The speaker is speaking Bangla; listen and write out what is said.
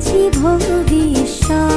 পেয়েছি ভবিষ্যৎ